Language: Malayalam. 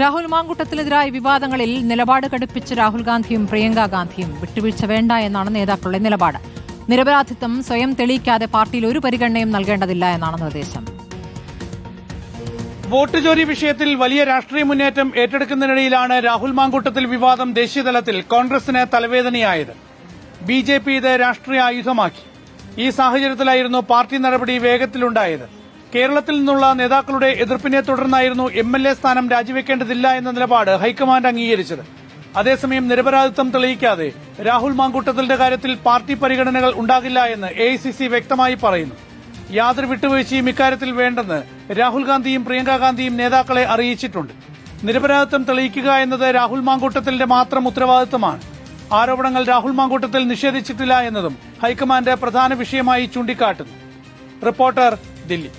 രാഹുൽ മാങ്കൂട്ടത്തിനെതിരായ വിവാദങ്ങളിൽ നിലപാട് കടുപ്പിച്ച് രാഹുൽ ഗാന്ധിയും പ്രിയങ്ക ഗാന്ധിയും വിട്ടുവീഴ്ച വേണ്ട എന്നാണ് നേതാക്കളുടെ നിലപാട്. നിരപരാധിത്വം സ്വയം തെളിയിക്കാതെ പാർട്ടിയിൽ ഒരു പരിഗണനയും നൽകേണ്ടതില്ല എന്നാണ് നിർദ്ദേശം. വോട്ട് ചോരി വിഷയത്തിൽ വലിയ രാഷ്ട്രീയ മുന്നേറ്റം ഏറ്റെടുക്കുന്നതിനിടയിലാണ് രാഹുൽ മാങ്കൂട്ടത്തിൽ വിവാദം ദേശീയതലത്തിൽ കോൺഗ്രസിന് തലവേദനയായത്. ബി ജെ പി ഇത് രാഷ്ട്രീയ ആയുധമാക്കി. ഈ സാഹചര്യത്തിലായിരുന്നു പാർട്ടി നടപടി വേഗത്തിലുണ്ടായത്. കേരളത്തിൽ നിന്നുള്ള നേതാക്കളുടെ എതിർപ്പിനെ തുടർന്നായിരുന്നു എം എൽ എ സ്ഥാനം രാജിവെക്കേണ്ടതില്ല എന്ന നിലപാട് ഹൈക്കമാൻഡ് അംഗീകരിച്ചത്. അതേസമയം നിരപരാധിത്വം തെളിയിക്കാതെ രാഹുൽ മാങ്കൂട്ടത്തിന്റെ കാര്യത്തിൽ പാർട്ടി പരിഗണനകൾ ഉണ്ടാകില്ല എന്ന് എ വ്യക്തമായി പറയുന്നു. യാതൊരു വിട്ടുവീഴ്ചയും ഇക്കാര്യത്തിൽ വേണ്ടെന്ന് രാഹുൽ ഗാന്ധിയും പ്രിയങ്ക ഗാന്ധിയും നേതാക്കളെ അറിയിച്ചിട്ടുണ്ട്. നിരപരാധിത്വം തെളിയിക്കുക എന്നത് രാഹുൽ മാങ്കൂട്ടത്തിന്റെ മാത്രം ഉത്തരവാദിത്തമാണ് ആരോപണങ്ങൾ രാഹുൽ മാങ്കൂട്ടത്തിൽ നിഷേധിച്ചിട്ടില്ല എന്നതും ഹൈക്കമാൻഡ് പ്രധാന വിഷയമായി ചൂണ്ടിക്കാട്ടുന്നു. റിപ്പോർട്ടർ ദില്ലി.